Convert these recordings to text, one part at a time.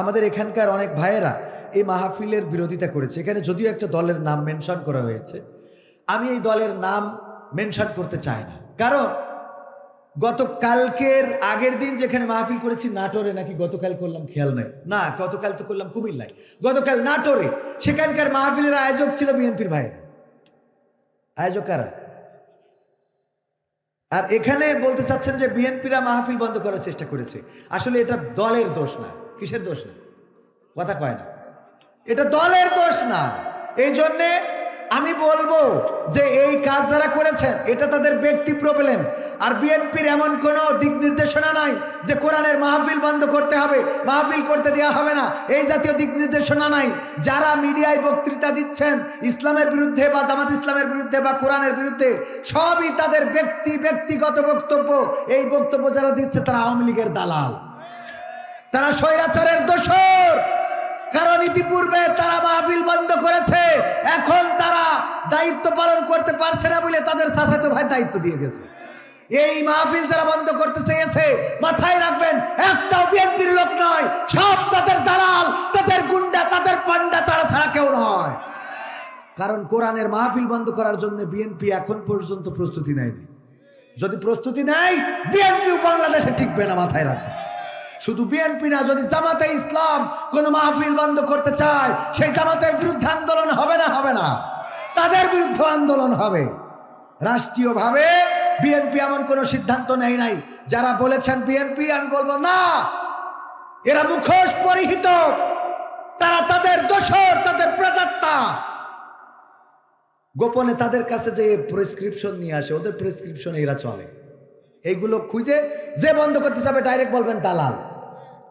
আমাদের এখানকার অনেক ভাইয়েরা এই মাহফিলের বিরোধিতা করেছে। এখানে যদিও একটা দলের নাম মেনশন করা হয়েছে। আমি এই দলের নাম মেনশন করতে চাই না। কারণ গতকালকের আগের দিন যেখানে মাহফিল করেছি, নাটোরে নাকি গতকাল করলাম, খেয়াল নাই। না, গতকাল তো করলাম কুমিল্লায়। গতকাল নাটোরে, সেখানকার মাহফিলের আয়োজক ছিল বিএনপির ভাইয়েরা। আয়োজক কারা? আর এখানে বলতে চাচ্ছেন যে বিএনপিরা মাহফিল বন্ধ করার চেষ্টা করেছে। আসলে এটা দলের দোষ না। কিসের দোষ না? কথা কয় না। এটা দলের দোষ না। এই জন্যে আমি বলব যে এই কাজ যারা করেছেন, এটা তাদের ব্যক্তি প্রবলেম আর বিএনপির এমন কোনো দিক নির্দেশনা নাই যে কোরআনের মাহফিল বন্ধ করতে হবে, মাহফিল করতে দেওয়া হবে না। এই জাতীয় দিক নির্দেশনা নাই। যারা মিডিয়ায় বক্তৃতা দিচ্ছেন, ইসলামের বিরুদ্ধে বা জামাত ইসলামের বিরুদ্ধে বা কোরআনের বিরুদ্ধে, সবই তাদের ব্যক্তি, ব্যক্তিগত বক্তব্য। এই বক্তব্য যারা দিচ্ছে তারা আওয়ামী লীগের দালাল। তারা স্বৈরাচারের দোষর। কারণ ইতিপূর্বে তারা মাহফিল বন্ধ করেছে। এখন তারা দায়িত্ব পালন করতে পারছে না বলে তাদের তো ভাই দায়িত্ব দিয়ে গেছে। এই মাহফিল যারা বন্ধ করতে চেয়েছে, মাথায় রাখবেন, একটাও বিএনপির লোক নয়। সব তাদের দালাল, তাদের গুন্ডা, তাদের পান্ডা তারা ছাড়া কেউ নয়। কারণ কোরআনের মাহফিল বন্ধ করার জন্য বিএনপি এখন পর্যন্ত প্রস্তুতি নেয়নি। যদি প্রস্তুতি নেয় বিএনপি বাংলাদেশে টিকবে না, মাথায় রাখবে শুধু বিএনপি না, যদি জামাতে ইসলাম কোন মাহফিল বন্ধ করতে চায়, সেই জামাতের বিরুদ্ধে আন্দোলন হবে না হবে না। তাদের বিরুদ্ধে আন্দোলন হবে। রাষ্ট্রীয়ভাবে বিএনপি এমন কোনো সিদ্ধান্ত নেয় নাই, যারা বলেছেন বিএনপি আমি বলব না। এরা মুখোশ পরিহিত। তারা তাদের দোষর, তাদের প্রদাত্তা গোপনে তাদের কাছে যে প্রেসক্রিপশন নিয়ে আসে, ওদের প্রেসক্রিপশনে এরা চলে। এইগুলো খুঁজে যে বন্ধ করতে যাবে ডাইরেক্ট বলবেন দালাল।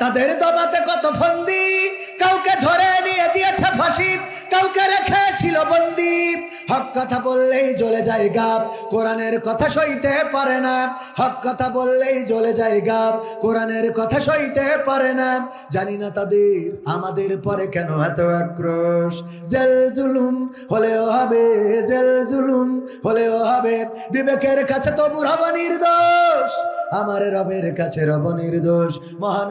তাদের দমাতে কত ফন্দি? কাউকে ধরে নিয়ে দিয়েছে ফাঁসি কাউকে রেখেছিল বন্দি হক কথা বললেই জ্বলে যায় গাপ, কোরআনের কথা সইতে পারে না। হক কথা বললেই জ্বলে যায় গাপ, কোরআনের কথা সইতে পারে না। জানি না তাদের, আমাদের পরে কেন এত আক্রোশ? জেল জুলুম হলেও হবে, জেল জুলুম হলেও হবে। বিবেকের কাছে তবু বুড়াবো নির্দোষ, আমার রবের কাছে রব নির্দোষ। মহান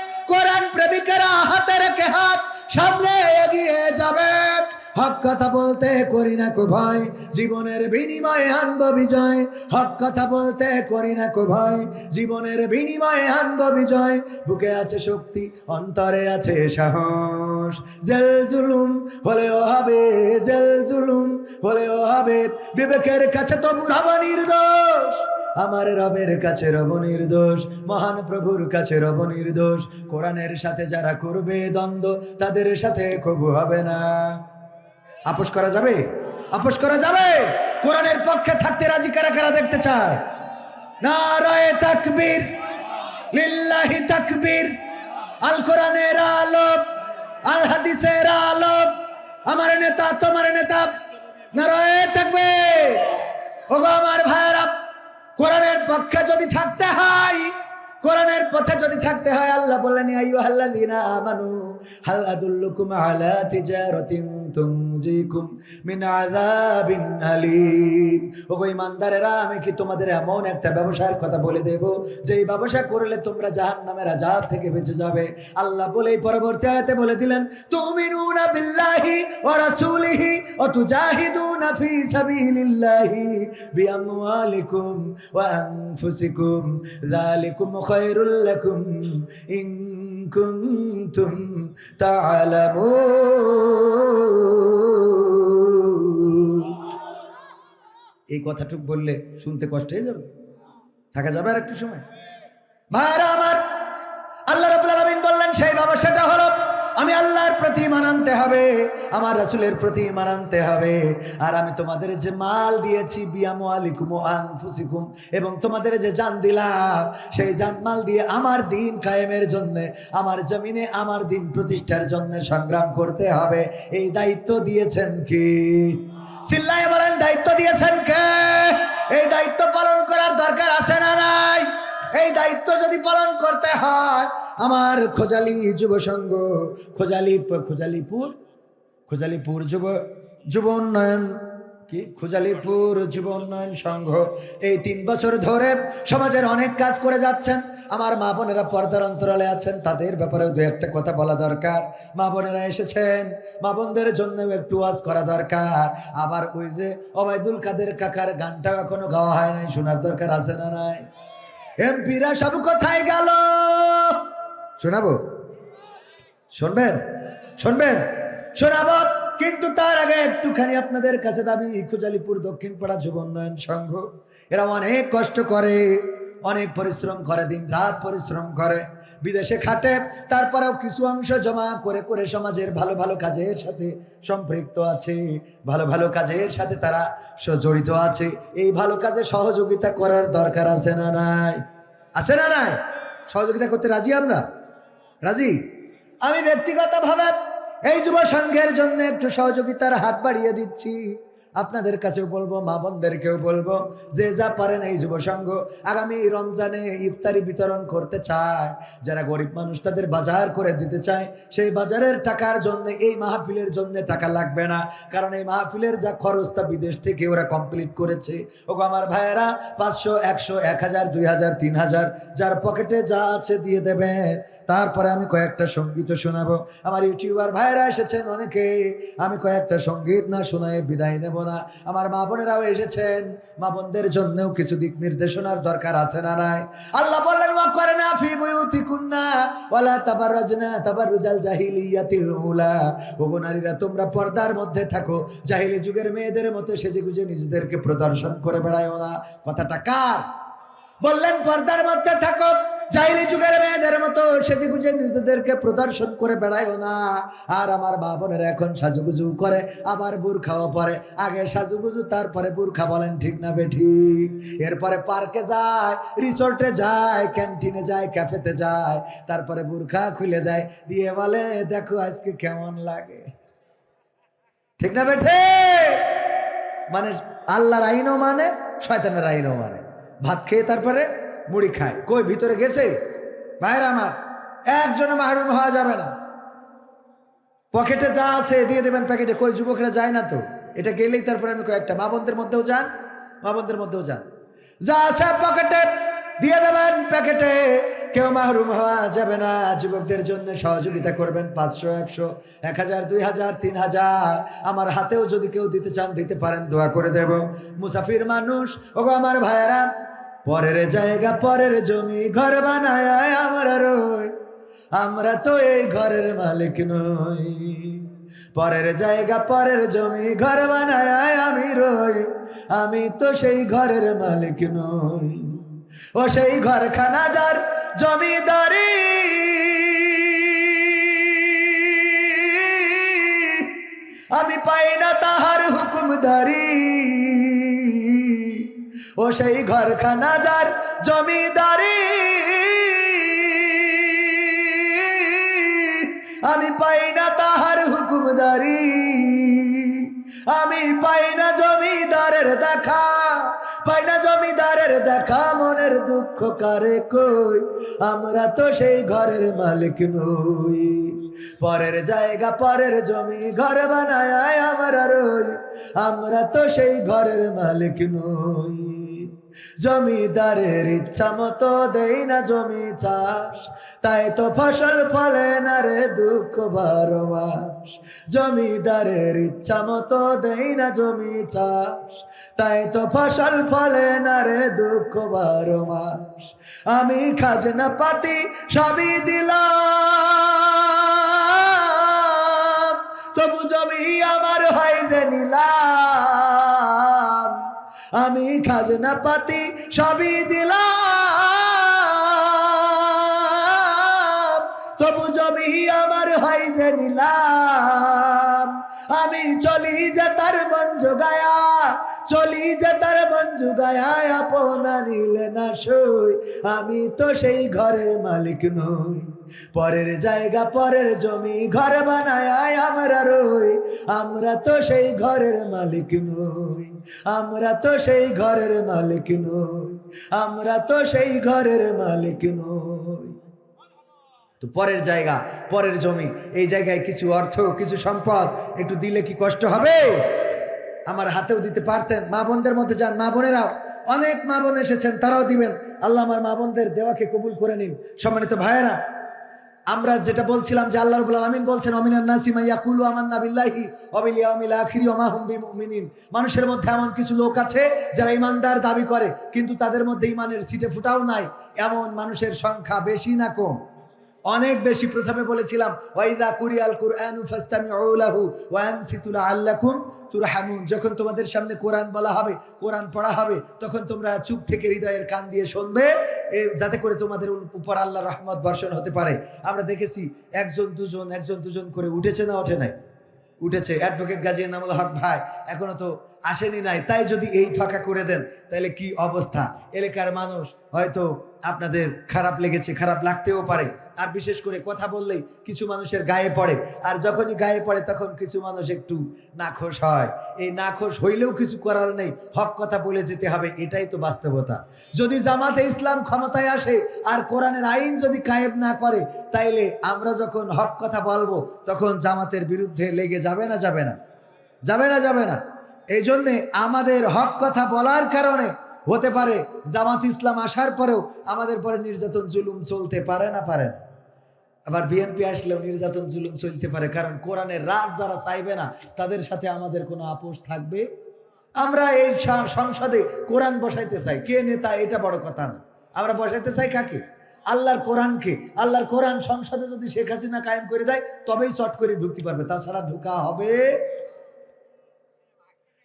হক কথা বলতে করি না কো ভয় জীবনের বিনিময়ে আনব বিজয়। হক কথা বলতে করি না কো ভয় জীবনের বিনিময়ে আনব বিজয়। বুকে আছে শক্তি, অন্তরে আছে সাহস। জেল জুলুম হলেও হবে, জেল জুলুম হলেও হবে। বিবেকের কাছে তো বুড়াবো নির্দোষ, আমার রবের কাছে রব নির্দোষ, মহান প্রভুর কাছে রব নির্দোষ। কোরআনের সাথে যারা করবে দ্বন্দ্ব, তাদের সাথে কবু হবে না। আপোষ করা যাবে? আপোষ করা যাবে? কোরআনের পক্ষে থাকতে রাজি কারা কারা দেখতে চায়? নারায়ে তাকবীর, লিল্লাহি তাকবীর, আল কোরআনের আলম আল হাদিসের আলম আমার নেতা, তোমার নেতা, নারায়ে তাকবীর। ওগো আমার ভাইরা কোরআনের পক্ষে যদি থাকতে হয়, কোরআনের পথে যদি থাকতে হয়, আল্লাহ বললেন আইয়ুহাল্লাযীনা আমানু, হাল আদুল্লুকুম আলা তিজারাতিন তুনজিকুম মিন আযাবিন আলীম। ওগো ঈমানদারেরা, আমি কি তোমাদের এমন একটা ব্যবসার কথা বলে দেব যে এই ব্যবসা করলে তোমরা জাহান্নামের আযাব থেকে বেঁচে যাবে? আল্লাহ বলেই পরবর্তী আয়াতে বলে দিলেন, তুমিনুনা বিল্লাহি ওয়া রাসূলিহি ওয়া তুজাহিদুনা ফি সাবিলিল্লাহি বিআমওয়ালিকুম ওয়া আনফুসিকুম। যালিকুম খায়রুল লাকুম ইন কুনতুম تعلمون. এই কথাটুক বললে শুনতে কষ্ট হয়ে যাবে। থাকা যাবে আর একটু সময়। ভাইরা আমার। আল্লাহ রাব্বুল আলামিন বললেন, সেই ব্যবসাটা হলো আমি আল্লাহর প্রতি মানানতে হবে, আমার রাসূলের প্রতি মানানতে হবে। আর আমি তোমাদের যে মাল দিয়েছি বিয়ামু আলিকুম আনফুসিকুম, এবং তোমাদের যে জান দিলাম, সেই জান মাল দিয়ে আমার দিন কায়েমের জন্য, আমার জমিনে আমার দিন প্রতিষ্ঠার জন্য সংগ্রাম করতে হবে। এই দায়িত্ব দিয়েছেন কি? চিল্লায় বলেন, দায়িত্ব দিয়েছেন কে? এই দায়িত্ব পালন করার দরকার আছে না নাই? এই দায়িত্ব যদি পালন করতে হয়, আমার খোজালি যুব সংঘ খোজালি খোজালিপুর খোজালিপুর যুব যুব উন্নয়ন, কি? খোজালিপুর যুব উন্নয়ন সংঘ। এই তিন বছর ধরে সমাজের অনেক কাজ করে যাচ্ছেন। আমার মা বোনেরা পর্দার অন্তরালে আছেন, তাদের ব্যাপারে দু একটা কথা বলা দরকার। মা বোনেরা এসেছেন, মা বোনদের জন্য একটু ওয়াজ করা দরকার। আবার ওই যে অবায়দুল কাদের কাকার গানটাও এখনও গাওয়া হয় নাই, শোনার দরকার আছে না নাই? এমপিরা সব কোথায় গেল? শোনাবো? শুনবেন? শুনবেন? শোনাবো? কিন্তু তার আগে একটুখানি আপনাদের কাছে দাবি, খুজালিপুর দক্ষিণ পাড়া যুব উন্নয়ন সংঘ। এরা অনেক কষ্ট করে। অনেক পরিশ্রম করে, দিন রাত পরিশ্রম করে, বিদেশে খাটে, তারপরেও কিছু অংশ জমা করে করে সমাজের ভালো ভালো কাজের সাথে সম্পৃক্ত আছে, ভালো ভালো কাজের সাথে তারা জড়িত আছে, এই ভালো কাজে সহযোগিতা করার দরকার আছে না নাই? আছে না নাই? সহযোগিতা করতে রাজি আমরা? রাজি? আমি ব্যক্তিগতভাবে এই যুব সংঘের জন্য একটু সহযোগিতার হাত বাড়িয়ে দিচ্ছি। আপনাদের কাছেও বলব, মা বোনদেরকেও বলব, যে যা পারেন এই যুব সংঘ আগামী রমজানে ইফতারি বিতরণ করতে চায়। যারা গরিব মানুষ তাদের বাজার করে দিতে চায়, সেই বাজারের টাকার জন্য, এই মাহফিলের জন্য টাকা লাগবে না। কারণ এই মাহফিলের যা খরচ তা বিদেশ থেকে ওরা কমপ্লিট করেছে। ওগো আমার ভাইয়েরা, পাঁচশো, একশো, এক হাজার, দুই হাজার, তিন হাজার, যার পকেটে যা আছে দিয়ে দেবেন। তারপরে আমি কয়েকটা সংগীত শোনাবো। আমার ইউটিউবার ভাইরা এসেছেন অনেকে। আমি কয়েকটা সংগীত না শোনায় বিদায় নেব না। আমার মা বোনেরাও এসেছেন। মা বোনদের জন্যও কিছু দিক নির্দেশনার দরকার আছে না নাই? আল্লাহ বললেন, ওয়া করে না ফি বুয়ুতিকুন্না ওয়ালা তাবাররাজনা তাবাররুজাল জাহিলিয়াতিল উলা। ওগো নারীরা, তোমরা পর্দার মধ্যে থাকো। জাহিলি যুগের মেয়েদের মতো সেজে গুজে নিজেদেরকে প্রদর্শন করে বেড়ায়ও না। কথাটা কার? বললেন, পর্দার মধ্যে থাকো। চাইলে যুগের মেয়েদের মতো সেজে গুজে নিজেদেরকে প্রদর্শন করে বেড়ায়ও না। আর আমার বাবনের এখন সাজুগুজু করে, আবার বুরখাও পরে। আগে সাজুগুজু, তারপরে বুরখা বলেন, ঠিক না বে ঠিক? এরপরে পার্কে যায়, রিসোর্টে যায়, ক্যান্টিনে যায়, ক্যাফেতে যায়, তারপরে বুরখা খুলে দেয়, দিয়ে বলে, দেখো আজকে কেমন লাগে। ঠিক না বেঠে মানে আল্লাহর আইনও মানে শয়তানের আইনও মানে। ভাত খেয়ে তারপরে মুড়ি খায়। কই, ভিতরে গেছে? বাইরে আমার। একজনে মাহরুম হওয়া যাবে না। পকেটে যা আছে দিয়ে দেবেন প্যাকেটে। কই, যুবকরা যায় না তো? এটা গেলেই তারপরে আমি কয়েকটা। মা বোনদের মধ্যেও যান, মা বোনদের মধ্যেও যান। যা আছে পকেটে দিয়ে দেবেন প্যাকেটে। কেউ মাহরুম হওয়া যাবে না। যুবকদের জন্য সহযোগিতা করবেন পাঁচশো, একশো, এক হাজার, দুই হাজার, তিন হাজার। আমার হাতেও যদি কেউ দিতে চান, দিতে পারেন, দোয়া করে দেব। মুসাফির মানুষ, ওগো আমার ভাইয়েরা, পরের জায়গা, পরের জমি ঘর বানায় আমরা রই। আমরা তো এই ঘরের মালিক নই। পরের জায়গা, পরের জমি ঘর বানায় আমি রই। আমি তো সেই ঘরের মালিক নই। ও সেই ঘরখানা যার জমিদারি। আমি পাই না তাহার হুকুমদারি। ও সেই ঘরখানা যার জমিদারি। আমি পাই না তাহার হুকুমদারি। আমি পাই না জমিদারের দেখা। পাই না জমিদারের দেখা, মনের দুঃখ কারে কই? আমরা তো সেই ঘরের মালিক নই। পরের জায়গা, পরের জমি, ঘর বানায় আমরা রই। আমরা তো সেই ঘরের মালিক নই। জমিদারের ইচ্ছা মতো দেই না জমি চাষ। তাই তো ফসল ফলে না রে দুঃখ বারো মাস জমিদারের ইচ্ছা মতো দেই না জমি চাষ। তাই তো ফসল ফলে না রে দুঃখ বারো মাস। আমি খাজনা পাতি সবই দিলাম। তবু জমি আমার হয় যে নিলাম। আমি খাজনা পাতি সবই দিলাম। তবু জমি আমার হয় যে নিলাম। আমি চলি যে তার মন জোগায়া, চলি যে তার মন জোগায়া, আপনা নিলে না সই। আমি তো সেই ঘরের মালিক নই। পরের জায়গা, পরের জমি, ঘর বানায় আমরা রই। আমরা তো সেই ঘরের মালিক নই। আমরা তো সেই ঘরের মালিক নই। আমরা তো সেই ঘরের মালিক নই। তো পরের জায়গা, পরের জমি, এই জায়গায় কিছু অর্থ, কিছু সম্পদ, একটু দিলে কি কষ্ট হবে? আমার হাতেও দিতে পারতেন। মা বোনদের মধ্যে যান, মা বোনেরাও। অনেক মা বোন এসেছেন, তারাও দিবেন। আল্লাহ আমার মা বোনদের দেওয়াকে কবুল করে নিন। সম্মানিত ভাইয়েরা, আমরা যেটা বলছিলাম যে আল্লাহ রাব্বুল আমিন বলছেন, অমিনান নাসিমা ইয়াকুলু আমান্না বিল্লাহি ওয়া বিল ইয়াউমিল আখিরি ওয়া মা হুম মানুষের মধ্যে এমন কিছু লোক আছে যারা ইমানদার দাবি করে, কিন্তু তাদের মধ্যে ইমানের ছিটে ফুটাও নাই। এমন মানুষের সংখ্যা বেশি না কম। অনেক বেশি প্রথমে বলেছিলাম ওয়াইদা কুরিয়াল কুরআনু তুরহামুন। যখন তোমাদের সামনে কোরআন বলা হবে, কোরআন পড়া হবে, তখন তোমরা চুপ থেকে হৃদয়ের কান দিয়ে শুনবে যাতে করে তোমাদের উপর আল্লাহ রহমত বর্ষণ হতে পারে। আমরা দেখেছি একজন দুজন একজন দুজন করে উঠেছে না ওঠে নাই? উঠেছে। অ্যাডভোকেট গাজী নামুল হক ভাই, এখনও তো আসেনি নাই, তাই যদি এই ফাঁকা করে দেন, তাহলে কি অবস্থা? এলাকার মানুষ হয়তো আপনাদের খারাপ লেগেছে, খারাপ লাগতেও পারে। আর বিশেষ করে কথা বললেই কিছু মানুষের গায়ে পড়ে। আর যখনই গায়ে পড়ে, তখন কিছু মানুষ একটু নাখোশ হয়। এই নাখোশ হইলেও কিছু করার নেই, হক কথা বলে যেতে হবে, এটাই তো বাস্তবতা। যদি জামাতে ইসলাম ক্ষমতায় আসে, আর কোরআনের আইন যদি কায়েম না করে, তাইলে আমরা যখন হক কথা বলব, তখন জামাতের বিরুদ্ধে লেগে যাবে না যাবে না? যাবে না যাবে না? এই জন্যে আমাদের হক কথা বলার কারণে হতে পারে জামাত ইসলাম আসার পরেও আমাদের পরে নির্যাতন, জুলুম চলতে পারে না পারে না। আবার বিএনপি আসলেও নির্যাতন, জুলুম চলতে পারে, কারণ কোরআনের রাজ যারা চাইবে না, তাদের সাথে আমাদের কোনো আপোষ থাকবে? আমরা এই সংসদে কোরআন বসাইতে চাই। কে নেতা, এটা বড় কথা না। আমরা বসাইতে চাই কাকে? আল্লাহর কোরআনকে। আল্লাহর কোরআন সংসদে যদি শেখ হাসিনা কায়েম করে দেয়, তবেই চট করে ঢুকতে পারবে। তাছাড়া ঢুকা হবে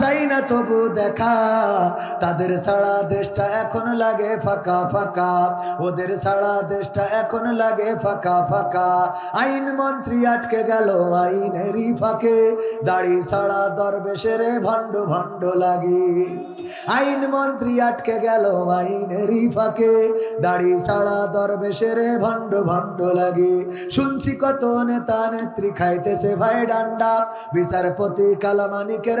যাই না তবু দেখা। তাদের সারা দেশটা এখন লাগে ফাঁকা ফাঁকা। ওদের সারা দেশটা এখন লাগে ফাঁকা ফাঁকা। আইন মন্ত্রী আটকে গেল আইনেরই ফাঁকে। দাড়ি সারা দরবেশের ভণ্ড ভণ্ড লাগে। আইন মন্ত্রী আটকে গেল আইনেরই ফাঁকে। দাড়ি সারা দরবেশের ভণ্ড ভণ্ড লাগে। শুনছি কত নেতা নেত্রী খাইতেছে ভাই ডান্ডা। বিচারপতি কালামানিকের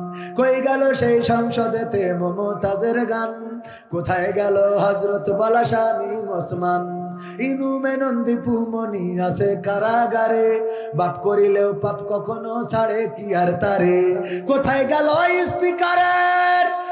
কই গেল সেই সংসদেতে মমতাজের গান? কোথায় গেল হজরত বলাশানি মোসমান ইনু মেনন্দি পুমনি আছে কারাগারে। বাপ করিলেও পাপ কখনো ছাড়ে, কি আর তারে? কোথায় গেল স্পিকারের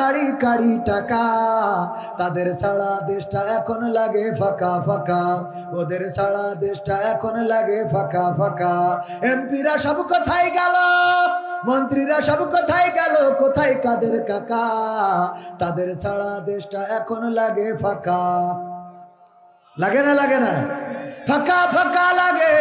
কাড়ি কাড়ি টাকা। তাদের সারা দেশটা এখন লাগে ফাঁকা ফাঁকা। ওদের সারা দেশটা এখন লাগে ফাঁকা ফাঁকা। এমপিরা সব কোথায় গেল? মন্ত্রীরা সব কোথায় গেল? কোথায় কাদের কাকা? তাদের সারা দেশটা এখন লাগে ফাঁকা। লাগে না লাগে না? ফাঁকা ফাঁকা লাগে।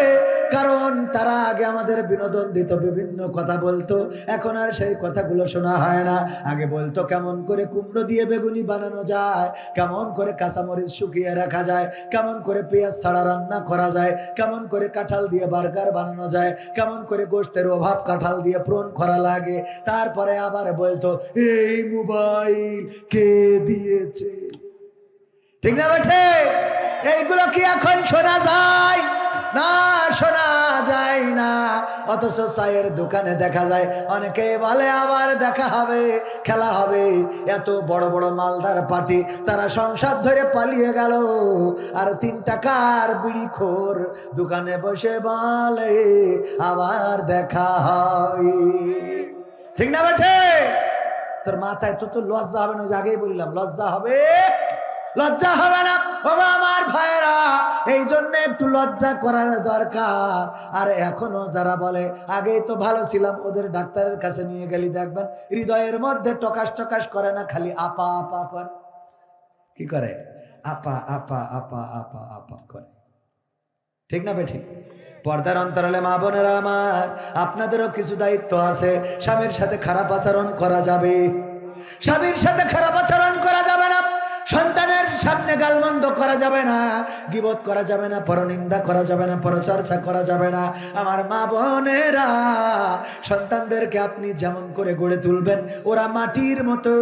কারণ তারা আগে আমাদের বিনোদন দিত, বিভিন্ন কথা বলতো। এখন আর সেই কথাগুলো শোনা হয় না। আগে বলতো কেমন করে কুমড়ো দিয়ে বেগুনি বানানো যায়, কেমন করে কাঁচামরিচ শুকিয়ে রাখা যায়, কেমন করে পেঁয়াজ ছাড়া রান্না করা যায়, কেমন করে কাঁঠাল দিয়ে বার্গার বানানো যায়, কেমন করে গোষ্ঠের অভাব কাঁঠাল দিয়ে প্রণ করা লাগে। তারপরে আবার বলতো, এই মোবাইল কে দিয়েছে? ঠিক না বেঠে? এইগুলো কি এখন শোনা যায়? না, শোনা যায় না। অথচ চায়ের দোকানে দেখা যায়, অনেকে বলে আবার দেখা হবে, খেলা হবে। এত বড় বড় মালদার পার্টি, তারা সংসার ধরে পালিয়ে গেল। আর তিন টাকার বিড়ি খোর দোকানে বসে বলে, আবার দেখা হয়। ঠিক না বেঠে? তোর মাথায় তো তো লজ্জা হবে না, ওই আগেই বললাম, লজ্জা হবে। লজ্জা হবে না? বাবা আমার ভাইরা এই জন্য একটু লজ্জা করার দরকার। আর এখনও যারা বলে, আগেই তো ভালো ছিলাম, ওদের ডাক্তারের কাছে নিয়ে গেলি, দেখবেন হৃদয়ের মধ্যে টকাশ টকাশ করে না, খালি আপা আপা করে। কি করে? আপা আপা আপা আপা আপা করে। ঠিক না বেঠিক পর্দার অন্তরালে মা বোনেরা আমার, আপনাদেরও কিছু দায়িত্ব আছে। স্বামীর সাথে খারাপ আচরণ করা যাবে। স্বামীর সাথে খারাপ আচরণ করা যাবে না। সন্তানের সামনে গালমন্দ করা যাবে না, গিবত করা যাবে না, পরনিন্দা করা যাবে না, পরচর্চা করা যাবে না। আমার মা বোনেরা, সন্তানদেরকে আপনি যেমন করে গড়ে তুলবেন, ওরা মাটির মতো,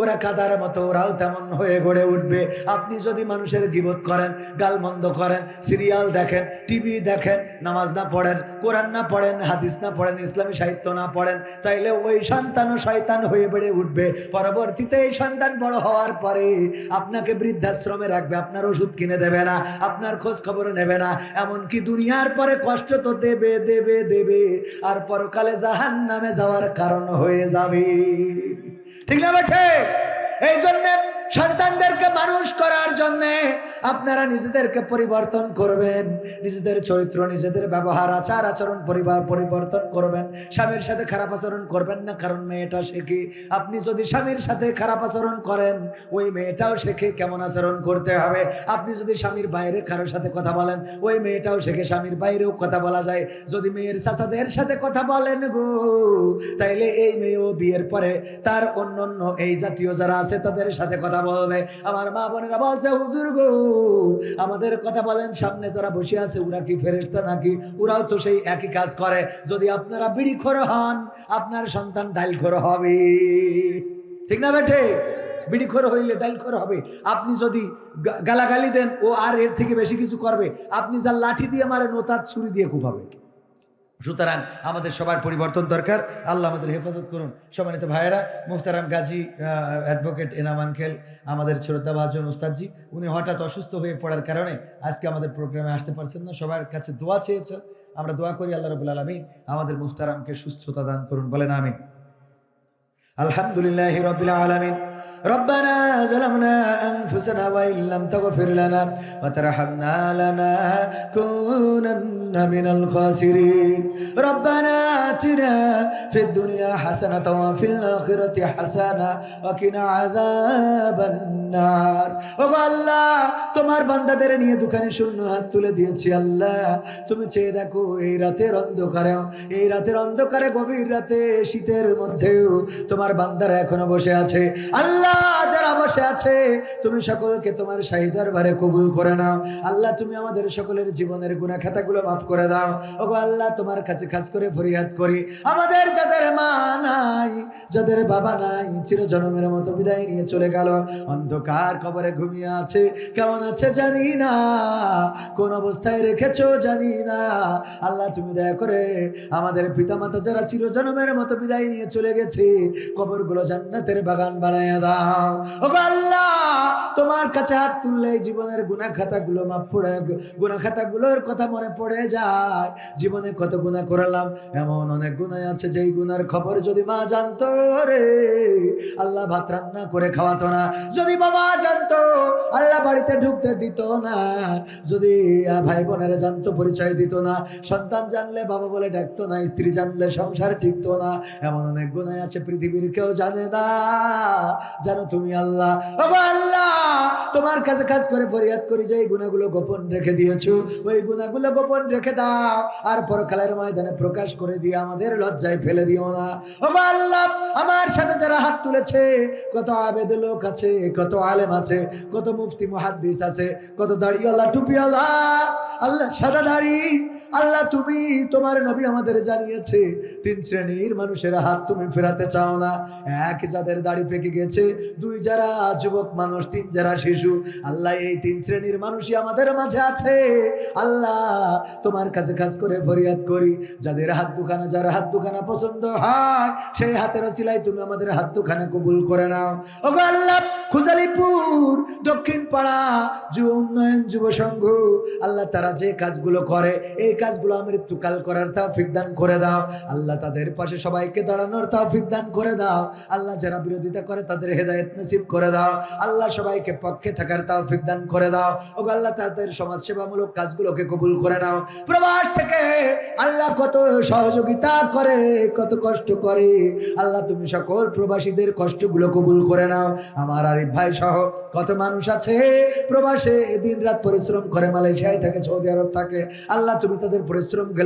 ওরা কাদার মতো, ওরাও তেমন হয়ে গড়ে উঠবে। আপনি যদি মানুষের গিবত করেন, গালমন্দ করেন, সিরিয়াল দেখেন, টিভি দেখেন, নামাজ না পড়েন, কোরআন না পড়েন, হাদিস না পড়েন, ইসলামী সাহিত্য না পড়েন, তাইলে ওই সন্তানও শয়তান হয়ে বেড়ে উঠবে। পরবর্তীতে এই সন্তান বড় হওয়ার পরে আপনাকে বৃদ্ধাশ্রমে রাখবে, আপনার ওষুধ কিনে দেবে না, আপনার খোঁজ খবর নেবে না, এমনকি দুনিয়ার পরে কষ্ট তো দেবে দেবে দেবে, আর পরকালে জাহান নামে যাওয়ার কারণ হয়ে যাবে। ঠিক না বেঠে? এই জন্যে সন্তানদেরকে মানুষ করার জন্যে আপনারা নিজেদেরকে পরিবর্তন করবেন। নিজেদের চরিত্র, নিজেদের ব্যবহার, আচার আচরণ, পরিবার পরিবর্তন করবেন। স্বামীর সাথে খারাপ আচরণ করবেন না, কারণ মেয়েটা শেখে। আপনি যদি স্বামীর সাথে খারাপ আচরণ করেন, ওই মেয়েটাও শেখে কেমন আচরণ করতে হবে। আপনি যদি স্বামীর বাইরে কারোর সাথে কথা বলেন, ওই মেয়েটাও শেখে, স্বামীর বাইরেও কথা বলা যায়। যদি মেয়ের চাচাদের সাথে কথা বলেন গো, তাইলে এই মেয়েও বিয়ের পরে তার অন্য এই জাতীয় যারা আছে, তাদের সাথে কথা বলবে। আমার মা বোনেরা বলছে, হুজুর গো, আমাদের কথা বলেন, সামনে যারা বসে আছে, ওরা কি ফেরেস্তা নাকি? ওরাও তো সেই একই কাজ করে। যদি আপনারা বিড়ি খোর হন, আপনার সন্তান ডাইল খোর হবে। ঠিক না বেঠে? বিড়ি খোর হইলে ডাইল খোর হবে। আপনি যদি গালাগালি দেন, ও আর এর থেকে বেশি কিছু করবে। আপনি যা লাঠি দিয়ে মারেন, ও তার ছুরি দিয়ে খুব কুপাবে। সুতরাং আমাদের সবার পরিবর্তন দরকার। আল্লাহ আমাদের হেফাজত করুন। সম্মানিত ভাইয়েরা মুখতারাম গাজী অ্যাডভোকেট এনাম আঙ্কেল, আমাদের শ্রদ্ধা ভাজন ওস্তাদজি, উনি হঠাৎ অসুস্থ হয়ে পড়ার কারণে আজকে আমাদের প্রোগ্রামে আসতে পারছেন না। সবার কাছে দোয়া চেয়েছেন। আমরা দোয়া করি আল্লাহ রবুল আলমিন আমাদের মুখতারামকে সুস্থতা দান করুন। বলেন আমিন। আলহামদুলিল্লাহ রবিল আলমিন। ربنا ظلمنا أنفسنا وإن لم تغفر لنا وترحمنا لنكونن من الخاسرين ربنا آتنا في الدنيا حسنة وفي الآخرة حسنة وقنا عذاب النار ও আল্লাহ তোমার বান্দাদের নিয়ে দোকানে শূন্য হাত তুলে দিয়েছি আল্লাহ তুমি চেয়ে দেখো এই রাতের অন্ধকারে এই রাতের অন্ধকারে গভীর রাতে শীতের মধ্যেও তোমার বান্দারা এখনো বসে আছে আল্লাহ যারা বসে আছে, তুমি সকলকে তোমার শাহী দরবারে কবুল করে নাও। আল্লাহ, তুমি আমাদের সকলের জীবনের গুণা খাতাগুলো মাফ করে দাও। ওগো আল্লাহ, তোমার কাছে খাস করে ফরিয়াদ করি। আমাদের যাদের মা নাই, যাদের বাবা নাই চির জনমের মতো বিদায় নিয়ে চলে গেল। অন্ধকার কবরে ঘুমিয়ে আছে। কেমন আছে জানি না। কোন অবস্থায় রেখেছো জানি না। আল্লাহ, তুমি দয়া করে আমাদের পিতামাতা যারা চির জনমের মতো বিদায় নিয়ে চলে গেছে, কবরগুলো জান্নাতের বাগান বানায় দাও। ওগো আল্লাহ তোমার কাছে হাত তুললে জীবনের গুণা খাতাগুলো মাফ পড়ে গুণা খাতাগুলোর কথা মনে পড়ে যায়। জীবনে কত গুণা করলাম, এমন অনেক গুণাই আছে যেই গুনার খবর যদি মা জানতো রে। আল্লাহ ভাত রান্না করে খাওয়াতো না। যদি বাবা জানতো, আল্লাহ বাড়িতে ঢুকতে দিত না। যদি ভাই বোনেরা জানতো, পরিচয় দিত না। সন্তান জানলে বাবা বলে ডাকতো না, স্ত্রী জানলে সংসার টিকতো না। এমন অনেক গুণাই আছে পৃথিবীর কেউ জানে না। জানো তুমি আল্লাহ আল্লাহ, তোমার কাছে কাজ করে ফরিয়াদ করি যে, এই গুণাগুলো গোপন রেখে ওই গুণাগুলো গোপন রেখে দাও। আর ময়দানে প্রকাশ করে দিয়ে আমাদের লজ্জায় ফেলে দিও না। আল্লাহ, আমার সাথে যারা হাত তুলেছে, কত আবেদ লোক আছে, কত আলেম আছে, কত মুফতি, মুহাদ্দিস আছে, কত দাড়িওয়ালা, টুপিওয়ালা। আল্লাহ, সাদা দাড়ি। আল্লাহ, তুমি, তোমার নবী আমাদের জানিয়েছে, তিন শ্রেণির মানুষের হাত তুমি ফেরাতে চাও না। এক যাদের দাড়ি পেকে গেছে, দুই যারা যুবক মানুষ, তিন যারা শিশু, আল্লাহ এই তিন শ্রেণির মানুষই আমাদের মাঝে আছে। আল্লাহ, তোমার কাছে কাজ করে ফরিয়াদ করি, যাদের হাত দুখানা, যার হাত দুখানা পছন্দ হয়, সেই হাতের সিলাই তুমি আমাদের হাত দুখানা কবুল করে নাও। ও আল্লাহ, খুজালিপুর, দক্ষিণ পাড়া, যুব উন্নয়ন, যুব সংঘ, আল্লাহ তারা যে কাজগুলো করে, এই কাজগুলো মৃত্যুকাল করার তৌফিক দান করে দাও। আল্লাহ তাদের পাশে সবাইকে দাঁড়ানোর তৌফিক দান করে দাও। আল্লাহ যারা বিরোধিতা করে, তাদের হেদায়েত নসিব করে দাও। আল্লাহ সবাইকে পক্ষে থাকার তৌফিক দান করে দাও। ও আল্লাহ, তাদের সমাজ সেবামূলক কাজগুলোকে কবুল করে নাও। প্রবাস থেকে আল্লাহ কত সহযোগিতা করে, কত কষ্ট করে। আল্লাহ, তুমি সকল প্রবাসীদের কষ্টগুলো কবুল করে নাও। আমার আরিফ ভাই সহ কত মানুষ আছে, প্রবাসে দিন রাত পরিশ্রম করে মালয়েশিয়ায় থাকে, সৌদি আরব থাকে। আল্লাহ, তুমি তাদের পরিশ্রম গেলে